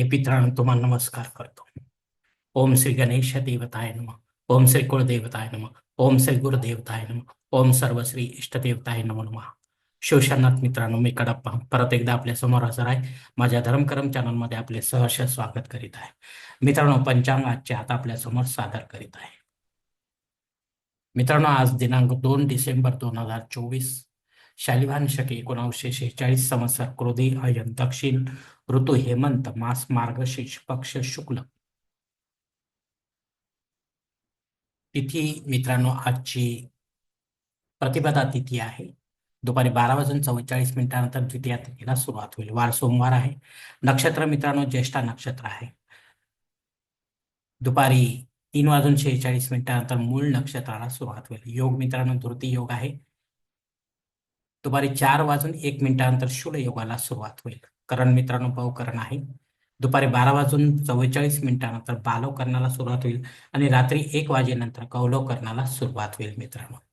हे पितरांनो तुम्हाला नमस्कार करतो. ओम श्री गणेश देवताय नम. ओम श्री कुळदेवताय नम. ओम श्री गुरुदेवताय नम. ओम सर्व श्री इष्टदेवताय नमो नमः. शिवशनाथ मित्रांनो मी कडप्पा. परत एकदा आपल्यासमोर हजर आहे. माझ्या धर्मकरम चॅनलमध्ये आपले सहर्ष स्वागत करीत आहे. मित्रांनो पंचांग आजचे आता आपल्यासमोर सादर करीत आहे. मित्रांनो आज दिनांक दोन डिसेंबर दोन हजार चोवीस शालिवान शके एकोणावीसशे शेहेचाळीस संवत्सर क्रोधी अयन दक्षिण ऋतू हेमंत मास मार्गशीर्ष पक्ष शुक्ल. तिथी मित्रांनो आजची प्रतिपदा तिथी आहे. दुपारी बारा वाजून चव्वेचाळीस मिनिटानंतर द्वितीया तिथीला सुरुवात होईल. वार सोमवार आहे. नक्षत्र मित्रांनो ज्येष्ठा नक्षत्र आहे. दुपारी तीन वाजून शेहेचाळीस मिनिटानंतर मूळ नक्षत्राला सुरुवात होईल. योग मित्रांनो धृती योग आहे. दुपारी चार वाजून एक मिनिटानंतर शूल योगाला सुरुवात होईल. करण मित्रांनो बहुकरण आहे. दुपारी बारा वाजून चव्वेचाळीस मिनिटानंतर बालव करण्याला सुरुवात होईल आणि रात्री एक वाजेनंतर कौलव करण्याला सुरुवात होईल मित्रांनो.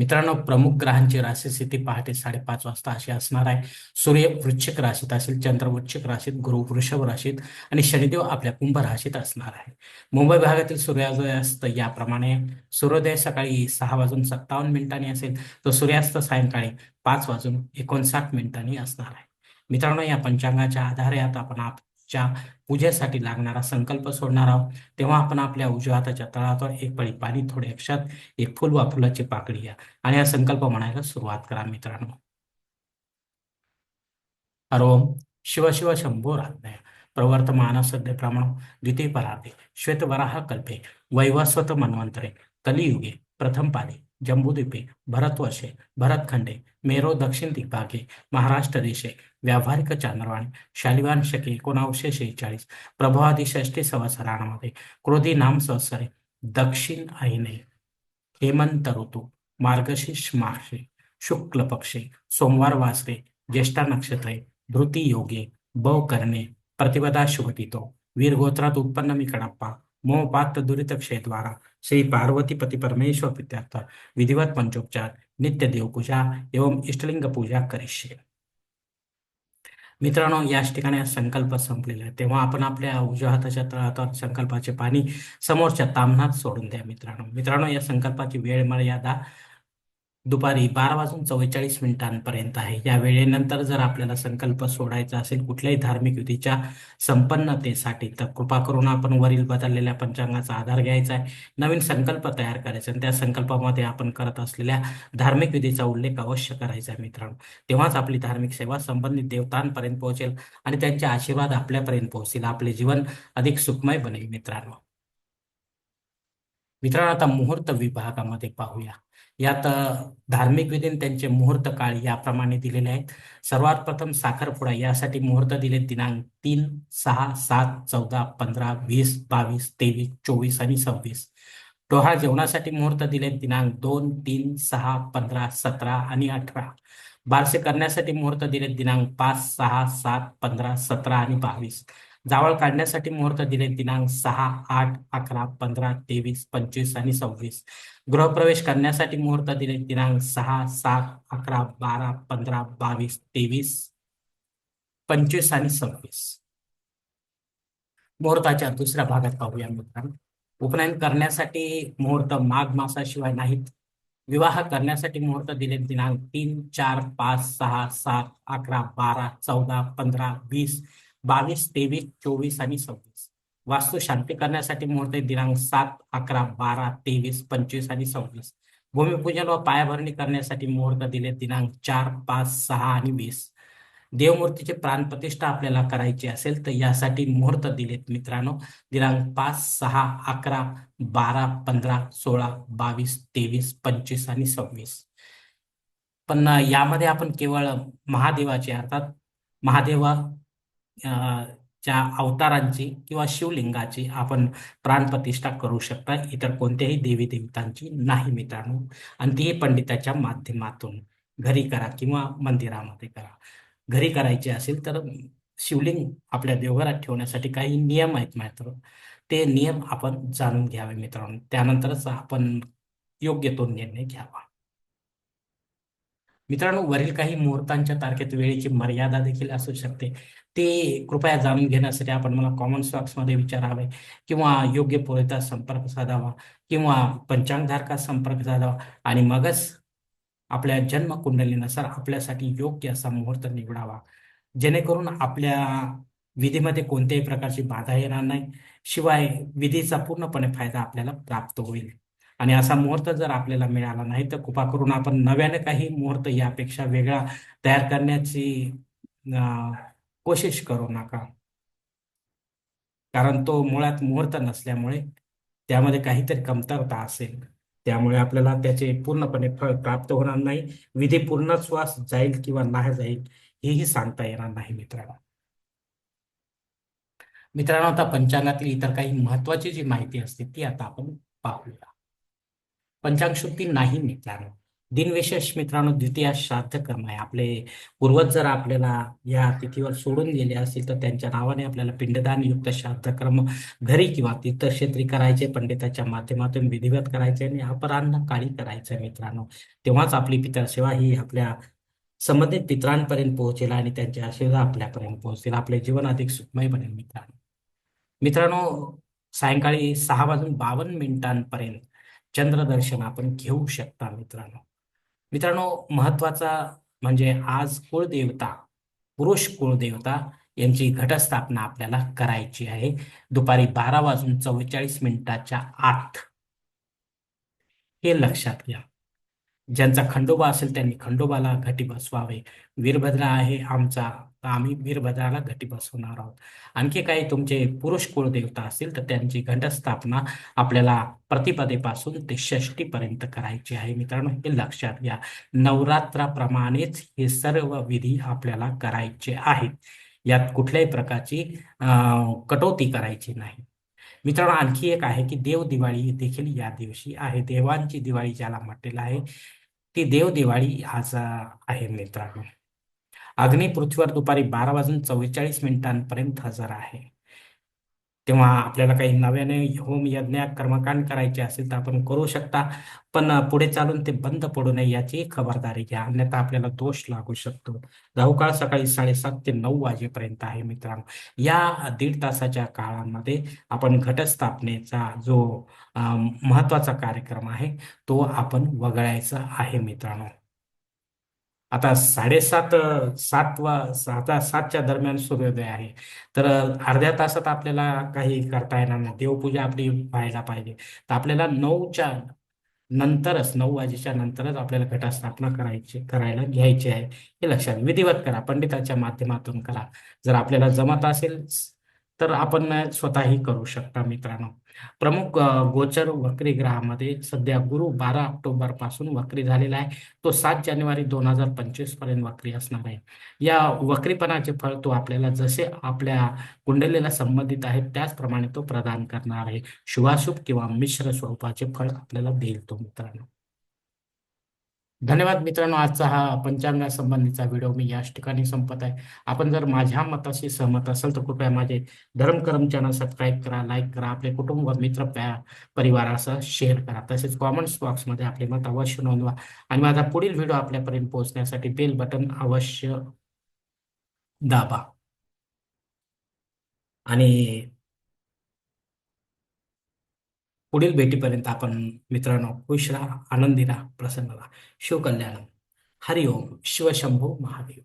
मित्रांनो प्रमुख ग्रहांची राशी स्थिती पहाटे साडेपाच वाजता अशी असणार आहे. सूर्य वृश्चिक राशीत असेल चंद्र वृश्चिक राशीत गुरु वृषभ राशीत आणि शनिदेव आपल्या कुंभ राशीत असणार आहे. मुंबई भागातील सूर्यास्त याप्रमाणे सूर्योदय सकाळी सहा वाजून सत्तावन्न मिनिटांनी असेल तर सूर्यास्त सायंकाळी पाच वाजून एकोणसाठ मिनिटांनी असणार आहे. मित्रांनो या पंचांगाच्या आधारे आता आपण च्या पूजेसाठी लागणारा संकल्प सोडणार आहोत. तेव्हा आपण आपल्या उजव्या हाताच्या तळावर एक पळी पाणी थोडे अक्षात एक फुल वा फुलाची पाकळी घ्या. आणि हा संकल्प म्हणायला सुरुवात करा मित्रांनो. हरोम शिव शिव शंभो राज्ञय प्रवर्तमान सद्य प्रमाण द्वितीय परार्धे. श्वेतवराह कल्पे. वैवस्वत मन्वंतरे. कलियुगे प्रथम पादे. जम्बूद्वीपे भरतवर्षे भरतखंडे मेरो दक्षिण दिग्भागे महाराष्ट्र देशे व्यावहारिक चांद्रवाणी शालिवान शके एकोणावीसशे शेहेचाळीस प्रभावादी षष्टी संवत्सरामध्ये क्रोधी नाम संवत्सरे दक्षिण आईने हेमंत ऋतू मार्गशीर्ष मासे शुक्ल पक्षे सोमवार वासरे ज्येष्ठा नक्षत्रे धृती योगे बव करणे प्रतिपदा शुभटितो वीरगोत्रात उत्पन्न मी कडप्पा मोहपात दुरित क्षेद्वारा श्री पार्वती पति परमेश्वर पित्यर्थ विधिवत पंचोपचार नित्य देवपूजा एवं इष्टलिंग पूजा करिष्ये. मित्रांनो याच ठिकाणी हा संकल्प संपलेला आहे. तेव्हा आपण आपल्या उजव्या हाताच्या तळावर संकल्पाचे पाणी समोरच्या तामणात सोडून द्या मित्रांनो. मित्रांनो या संकल्पाची वेळ मर्यादा दुपारी बारा वाजून चव्वेचाळीस मिनिटांपर्यंत आहे. या वेळेनंतर जर आपल्याला संकल्प सोडायचा असेल कुठल्याही धार्मिक विधीच्या संपन्नतेसाठी तर कृपा करून आपण वरील बदललेल्या पंचांगाचा आधार घ्यायचा आहे. नवीन संकल्प तयार करायचा आणि त्या संकल्पामध्ये आपण करत असलेल्या धार्मिक विधीचा उल्लेख अवश्य करायचा आहे मित्रांनो. तेव्हाच आपली धार्मिक सेवा संबंधित देवतांपर्यंत पोहोचेल आणि त्यांचे आशीर्वाद आपल्यापर्यंत पोहोचतील. आपले जीवन अधिक सुखमय बनेल मित्रांनो. मित्रांनो आता मुहूर्त विभागामध्ये पाहूया. यात धार्मिक विधीन त्यांचे मुहूर्त काळ याप्रमाणे दिलेले आहेत. सर्वात प्रथम साखरपुडा यासाठी मुहूर्त दिले दिनांक तीन सहा सात चौदा पंधरा वीस बावीस तेवीस चोवीस आणि सव्वीस. डोहाळ जेवणासाठी मुहूर्त दिले दिनांक दोन तीन सहा पंधरा सतरा आणि अठरा. बारसे करण्यासाठी मुहूर्त दिले दिनांक पाच सहा सात पंधरा सतरा आणि बावीस. जावळ काढण्यासाठी मुहूर्त दिले. दिनांक सहा आठ अकरा पंधरा तेवीस पंचवीस आणि सव्वीस. गृहप्रवेश करण्यासाठी मुहूर्त दिले. दिनांक सहा सात अकरा बारा पंधरा बावीस तेवीस पंचवीस आणि सव्वीस. मुहूर्ताच्या दुसऱ्या भागात पाहूया मित्रांनो. उपनयन करण्यासाठी मुहूर्त माघ मासाशिवाय नाहीत. विवाह करण्यासाठी मुहूर्त दिले. दिनांक तीन चार पाच सहा सात अकरा बारा चौदा पंधरा वीस बावीस तेवीस चोवीस आणि सव्वीस. वास्तू शांती करण्यासाठी मुहूर्त दिनांक सात अकरा बारा तेवीस पंचवीस आणि सव्वीस. भूमिपूजन व पायाभरणी करण्यासाठी मुहूर्त दिले दिनांक चार पाच सहा आणि वीस. देवमूर्तीची प्राणप्रतिष्ठा आपल्याला करायची असेल तर यासाठी मुहूर्त दिलेत मित्रांनो. दिनांक पाच सहा अकरा बारा पंधरा सोळा बावीस तेवीस पंचवीस आणि सव्वीस. पण यामध्ये आपण केवळ महादेवाचे अर्थात महादेवा च्या अवतारांची किंवा शिवलिंगाची आपण प्राणप्रतिष्ठा करू शकता इतर कोणत्याही देवी देवतांची नाही मित्रांनो. आणि तीही पंडिताच्या माध्यमातून घरी करा किंवा मंदिरामध्ये करा. घरी करायचे असेल तर शिवलिंग आपल्या देवघरात ठेवण्यासाठी काही नियम आहेत मात्र ते नियम आपण जाणून घ्यावे मित्रांनो. त्यानंतरच आपण योग्य तो निर्णय घ्यावा. मित्रांनो वरील काही मुहूर्तांच्या तारखेत वेळेची मर्यादा देखील असू शकते. ते कृपया जाणून घेण्यासाठी आपण मला कॉमन बॉक्समध्ये विचारावे किंवा योग्य पुरवठा संपर्क साधावा किंवा पंचांगधारकास संपर्क साधावा आणि मगच आपल्या जन्मकुंडलीनुसार आपल्यासाठी योग्य असा मुहूर्त निवडावा. जेणेकरून आपल्या विधीमध्ये कोणत्याही प्रकारची बाधा येणार नाही. शिवाय विधीचा पूर्णपणे फायदा आपल्याला प्राप्त होईल. आणि असा मुहूर्त जर आपल्याला मिळाला नाही तर कृपा करून आपण नव्याने काही मुहूर्त यापेक्षा वेगळा तयार करण्याची कोशिश करू नका. कारण तो मुळात मुहूर्त नसल्यामुळे त्यामध्ये काहीतरी कमतरता असेल. त्यामुळे आपल्याला त्याचे पूर्णपणे फळ प्राप्त होणार नाही. विधी पूर्ण श्वास जाईल किंवा नाही जाईल हेही सांगता येणार नाही मित्रांनो. मित्रांनो आता पंचांगातील इतर काही महत्वाची जी माहिती असते ती आता आपण पाहूया. पंचांग शुद्धी नाही मित्रांनो. दिनविशेष मित्रांनो द्वितीय श्राद्ध कर्म आहे. आपले पूर्वज जर आपल्याला या तिथीवर सोडून गेले असतील तर त्यांच्या नावाने आपल्याला पिंडदान युक्त श्राद्ध कर्म घरी किंवा तीर्थक्षेत्री करायचे पंडिताच्या माध्यमातून विधिवत करायचे आणि अपरान्न काळी करायचे मित्रांनो. तेव्हाच आपली पितर सेवा ही आपल्या संबंधित पित्रांपर्यंत पोहोचेल आणि त्यांचे आशीर्वाद आपल्यापर्यंत पोहोचतील. आपले जीवन अधिक सुखमय बनेल मित्रांनो. मित्रांनो सायंकाळी सहा वाजून बावन्न मिनिटांपर्यंत चंद्रदर्शन आपण घेऊ शकता मित्रांनो. मित्रांनो महत्त्वाचा म्हणजे आज कुळदेवता पुरुष कुळदेवता यांची घटस्थापना आपल्याला करायची आहे. दुपारी बारा वाजून चव्वेचाळीस मिनिटाच्या आत. हे लक्षात घ्या. ज्यांचा खंडोबा असेल त्यांनी खंडोबाला घटी बसवावे. वीरभद्रा आहे आमचा आम्ही वीरभद्राला घटी बसवणार आहोत. आणखी काही तुमचे पुरुष कुळदेवता असतील तर त्यांची घटस्थापना आपल्याला प्रतिपदेपासून ते षष्टीपर्यंत करायची आहे. मित्रांनो हे लक्षात घ्या. नवरात्राप्रमाणेच हे सर्व विधी आपल्याला करायचे आहेत. यात कुठल्याही प्रकारची कटोती करायची नाही. मित्रांनो आणखी एक आहे की देव दिवाळी देखील या दिवशी आहे. देवांची दिवाळी ज्याला म्हटलेलं आहे ती देव दिवाळी हाचा आहे मित्रांनो. अग्नी पृथ्वीवर दुपारी बारा वाजून चव्वेचाळीस मिनिटांपर्यंत हजर आहे. तेव्हा आपल्याला काही नव्याने होम यज्ञ कर्मकांड करायचे असेल तर आपण करू शकता. पण पुढे चालून ते बंद पडू नये याची खबरदारी घ्या. अन्यथा आपल्याला दोष लागू शकतो. राहुकाळ सकाळी साडेसात ते नऊ वाजेपर्यंत आहे मित्रांनो. या दीड तासाच्या काळामध्ये आपण घटस्थापनेचा जो महत्त्वाचा कार्यक्रम आहे तो आपण वगळायचा आहे मित्रांनो. आता साडेसात सात वा सहा सातच्या दरम्यान सूर्योदय आहे. तर अर्ध्या तासात आपल्याला काही करता येणार नाही. देवपूजा आपली व्हायला पाहिजे. तर आपल्याला नऊच्या नंतरच नऊ वाजेच्या नंतरच आपल्याला घटास्थापना करायची करायला घ्यायची आहे. हे लक्षात विधिवत करा. पंडिताच्या माध्यमातून करा. जर आपल्याला जमत असेल तर आपण स्वतःही करू शकता मित्रांनो. प्रमुख गोचर वक्री ग्रहामध्ये सध्या गुरु बारा ऑक्टोबरपासून वक्री झालेला आहे. तो सात जानेवारी दोन हजार पंचवीसपर्यंत वक्री असणार आहे. या वक्रीपणाचे फळ तो आपल्याला जसे आपल्या कुंडलीला संबंधित आहे त्याचप्रमाणे तो प्रदान करणार आहे. शुभाशुभ किंवा मिश्र स्वरूपाचे फळ आपल्याला देईल तो मित्रांनो. धन्यवाद मित्रांनो आजचा हा पंचांगा संबंधीचा व्हिडिओ मी याच ठिकाणी संपत आहे. आपण जर माझ्या मताशी सहमत असेल तर कृपया माझे धर्मकर्म चॅनल सबस्क्राईब करा लाईक करा आपले कुटुंब मित्र परिवारासह शेअर करा. तसेच कॉमेंट्स बॉक्समध्ये आपले मत अवश्य नोंदवा. आणि माझा पुढील व्हिडिओ आपल्यापर्यंत पोहोचण्यासाठी बेल बटन अवश्य दाबा. आणि पुढील भेटीपर्यंत आपण मित्रांनो खुश राहा आनंदी राहा प्रसन्न राहा शिवकल्याण. हरिओम. शिवशंभू महादेव.